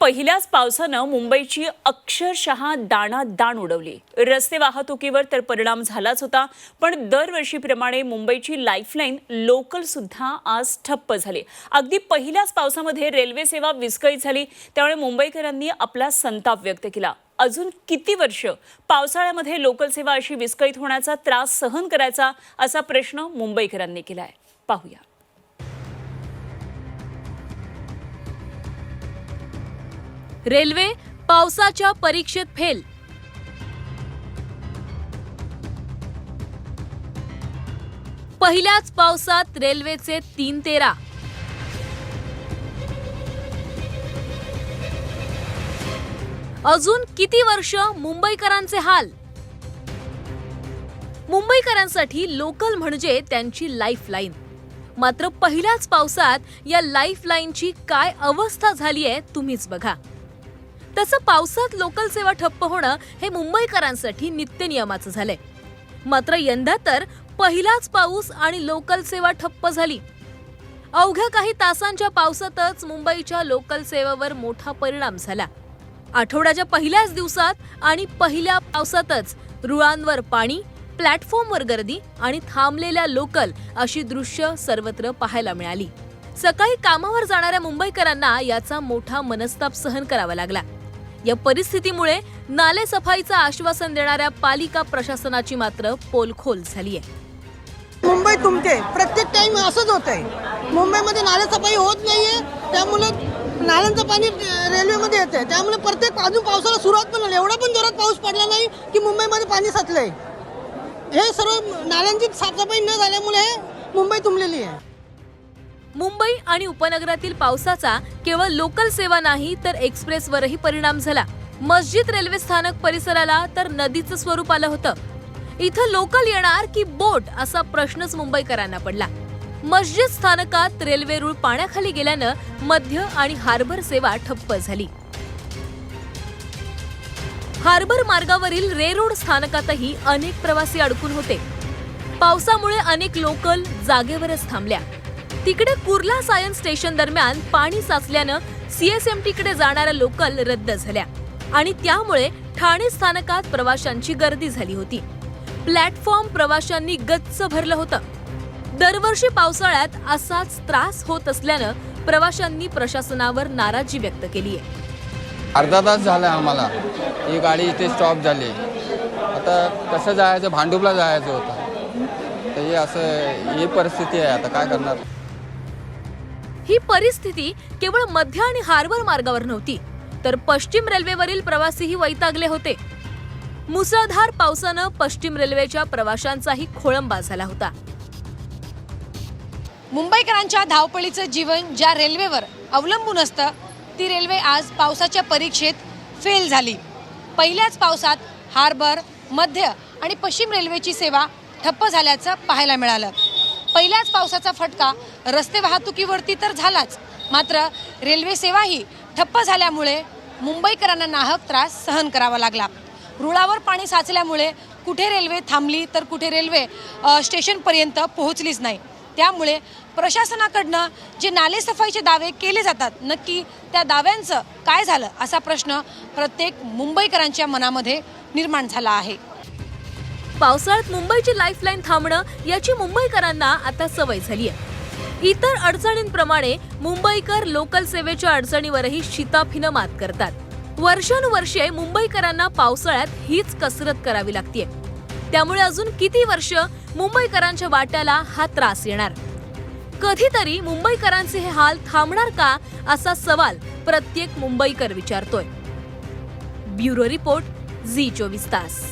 पहिल्याच पावसानं मुंबईची अक्षरशः दाणादाण उडवली. रस्ते वाहतुकीवर तर परिणाम झालाच होता पण दरवर्षीप्रमाणे मुंबईची लाईफलाईन लोकल सुद्धा आज ठप्प झाली. अगदी पहिल्याच पावसामध्ये रेल्वे सेवा विस्कळीत झाली त्यामुळे मुंबईकरांनी आपला संताप व्यक्त केला. अजून किती वर्ष पावसाळ्यामध्ये लोकल सेवा अशी विस्कळीत होण्याचा त्रास सहन करायचा असा प्रश्न मुंबईकरांनी केलाय. पाहूया. रेल्वे पावसाच्या परीक्षेत फेल. पहिल्याच पावसात रेल्वेचे तीन तेरा. अजून किती वर्ष मुंबईकरांचे हाल? मुंबईकरांसाठी लोकल म्हणजे त्यांची लाईफ लाईन मात्र पहिल्याच पावसात या लाईफ लाईनची काय अवस्था झाली आहे तुम्हीच बघा. तसं पावसात लोकल सेवा ठप्प होणं हे मुंबईकरांसाठी नित्यनियमाचं झालंय. मात्र यंदा तर पहिलाच पाऊस आणि लोकल सेवा ठप्प झाली. अवघ्या काही तासांच्या पावसातच मुंबईच्या लोकल सेवेवर मोठा परिणाम झाला. आठवड्याच्या पहिल्याच दिवसात आणि पहिल्या पावसातच रुळांवर पाणी प्लॅटफॉर्मवर गर्दी आणि थांबलेल्या लोकल अशी दृश्य सर्वत्र पाहायला मिळाली. सकाळी कामावर जाणाऱ्या मुंबईकरांना याचा मोठा मनस्ताप सहन करावा लागला. या परिस्थितीमुळे नाले सफाईचं आश्वासन देणाऱ्या पालिका प्रशासनाची मात्र पोलखोल आहे मुंबई तुमते प्रत्येक टाइम असंच होत आहे मुंबईमध्ये नालेसफाई होत नाहीये त्यामुळे नाल्यांचं पाणी रेल्वेमध्ये रेल्वेमध्ये येते त्यामुळे प्रत्येक अजून पावसाला सुरुवात पण झाली. एवढा पण जोरात पाऊस पडला नाही की मुंबईमध्ये पाणी साचलंय. हे सर्व नाल्यांची साफसफाई न झाल्यामुळे हे मुंबई तुंबलेली आहे. मुंबई आणि उपनगरातील पावसाचा केवळ लोकल सेवा नाही तर एक्सप्रेसवरही परिणाम झाला. मस्जिद रेल्वे स्थानक परिसराला तर नदीचं स्वरूप आलं होतं. इथं लोकल येणार की बोट असा प्रश्नच मुंबईकरांना पडला. मस्जिद स्थानकात रेल्वे रूळ पाण्याखाली गेल्यानं मध्य आणि हार्बर सेवा ठप्प झाली. हार्बर मार्गावरील रे रोड स्थानकातही अनेक प्रवासी अडकून होते. पावसामुळे अनेक लोकल जागेवरच थांबल्या. तिकडे कुर्ला सायन्स स्टेशन दरम्यान पाणी साचल्यानं सीएसएमटी कडे जाणाऱ्या लोकल रद्द झाल्या. आणि त्यामुळे ठाणे स्थानकात प्रवाशांची गर्दी झाली होती. प्लॅटफॉर्म प्रवाशांनी गच्च भरलं होतं. दरवर्षी पावसाळ्यात असाच त्रास होत असल्यानं प्रवाशांनी प्रशासनावर नाराजी व्यक्त केली आहे अर्धा तास झाला आम्हाला. ही गाडी इथे स्टॉप झाली. आता कसं जायचं? भांडुपला जायचं होतं. तर हे असं ही परिस्थिती आहे. आता काय करणार? ही परिस्थिती केवळ मध्य आणि हार्बर मार्गावर नव्हती तर पश्चिम रेल्वेवरील प्रवासीही वैतागले होते. मुसळधार पावसानं पश्चिम रेल्वेच्या प्रवाशांचाही खोळंबा झाला होता. मुंबईकरांच्या धावपळीचं जीवन ज्या रेल्वेवर अवलंबून असतं ती रेल्वे आज पावसाच्या परीक्षेत फेल झाली. पहिल्याच पावसात हार्बर मध्य आणि पश्चिम रेल्वेची सेवा ठप्प झाल्याचं पाहायला मिळालं. पहिल्याच पावसाचा फटका. रस्ते वाहतुकीवरती तर झालाच. मात्र रेल्वे सेवाही ठप्प झाल्यामुळे मुंबईकरांना नाहक त्रास सहन करावा लागला. रुळावर पाणी साचल्यामुळे कुठे रेल्वे थांबली तर कुठे रेल्वे स्टेशनपर्यंत पोहोचलीच नाही. त्यामुळे प्रशासनाकडनं जे नालेसफाईचे दावे केले जातात नक्की त्या दाव्यांचं काय झालं असा प्रश्न प्रत्येक मुंबईकरांच्या मनामध्ये निर्माण झाला आहे. पावसाळ्यात मुंबईची लाईफलाईन थांबणं याची मुंबईकरांना आता सवय झाली आहे इतर अडचणींप्रमाणे मुंबईकर लोकल सेवेच्या अडचणीवरही शिताफीनं मात करतात. वर्षानुवर्षे मुंबईकरांना पावसाळ्यात हीच कसरत करावी लागते त्यामुळे अजून किती वर्ष मुंबईकरांच्या वाट्याला हा त्रास येणार? कधीतरी मुंबईकरांचे हे हाल थांबणार का असा सवाल प्रत्येक मुंबईकर विचारतोय. ब्युरो रिपोर्ट झी चोवीस तास.